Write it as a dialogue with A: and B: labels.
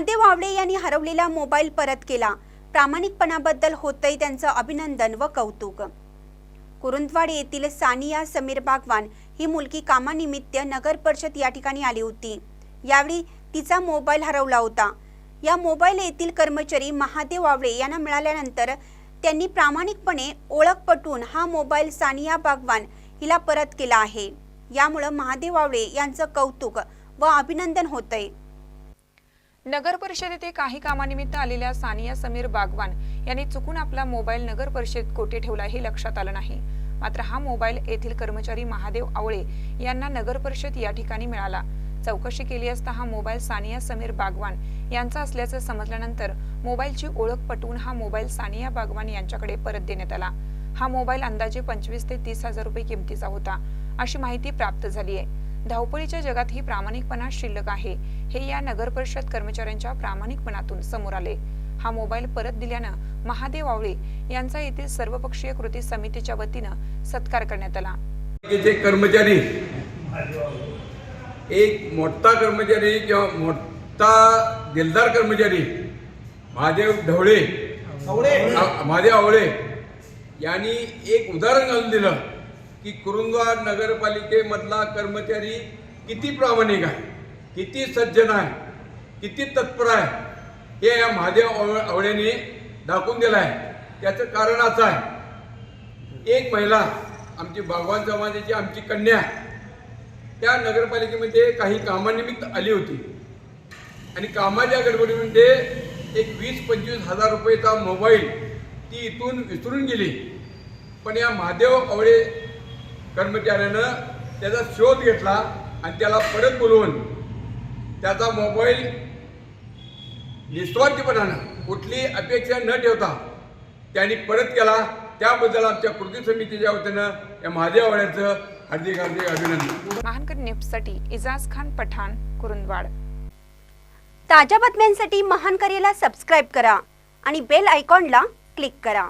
A: महादेव वावडे यांनी हरवलेला मोबाईल परत केला. प्रामाणिकपणाबद्दल होतंय त्यांचं अभिनंदन व कौतुक. कुरुंदवाड येथील सानिया समीर बागवान ही मुलगी कामानिमित्त नगर परिषद या ठिकाणी आली होती. यावेळी तिचा मोबाईल हरवला होता. या मोबाईल येथील कर्मचारी महादेव वावळे यांना मिळाल्यानंतर त्यांनी प्रामाणिकपणे ओळख पटवून हा मोबाईल सानिया बागवान हिला परत केला आहे. यामुळं महादेव वावळे यांचं कौतुक व अभिनंदन होतंय.
B: नगर परिषदेत येथे काही कामानिमित्त आलेल्या सानिया समीर बागवान यांनी चुकून आपला मोबाईल नगर परिषद कोठे ठेवला हे लक्षात आलं नाही. मात्र हा मोबाईल येथील कर्मचारी महादेव आवळे यांना नगर परिषद या ठिकाणी मिळाला. चौकशी केली असता हा मोबाईल सानिया समीर बागवान यांचा असल्याचं समजल्यानंतर मोबाईलची ओळख पटवून हा मोबाईल सानिया बागवान यांच्याकडे परत देण्यात आला. हा मोबाईल अंदाजे पंचवीस ते तीस हजार रुपये किमतीचा होता अशी माहिती प्राप्त झाली आहे. धावपळीच्या जगात ही प्रामाणिकपणा शिल्लक आहे. हे या नगर परिषद कर्मचाऱ्यांच्या प्रामाणिकपणातून समोर आले. हा मोबाईल परत दिल्यानं महादेव आवळे यांचा येथील सर्वपक्षीय कृती समितीच्या वतीनं सत्कार करण्यात आला.
C: कर्मचारी एक मोठा कर्मचारी किंवा मोठा दिलदार कर्मचारी महादेव ढवळे महादेव आवळे यांनी एक उदाहरण घालून दिलं. की कुरुंदवाड नगरपालिकेमधला कर्मचारी किती प्रामाणिक आहे? किती सज्जन आहे? किती तत्पर आहे? हे या महादेव आव- आवळेने दाखवून दिलं आहे. त्याचं कारण असं आहे. एक महिला आमची भगवान समाजाची आमची कन्या त्या नगरपालिकेमध्ये काही कामानिमित्त आली होती. आणि कामाच्या गडबडीमध्ये एक वीस पंचवीस हजार रुपयेचा मोबाईल ती इथून विसरून गेली. पण या महादेव आवळे कर्मचाऱ्यानं त्याचा शोध घेतला आणि त्याला परत बोलवून त्याचा मोबाईल निस्वार्थीपणानं कुठली अपेक्षा न ठेवता त्यांनी परत केला. त्याबद्दल आमच्या कृती समितीच्या वतीनं या महादेव आवळ्याचं हार्दिक हार्दिक अभिनंदन.
B: महानकर निफ्टसाठी इजाज खान पठाण कुरुंदवाड.
A: ताज्या बातम्यांसाठी महान करेला सबस्क्राईब करा आणि बेल आयकॉनला क्लिक करा.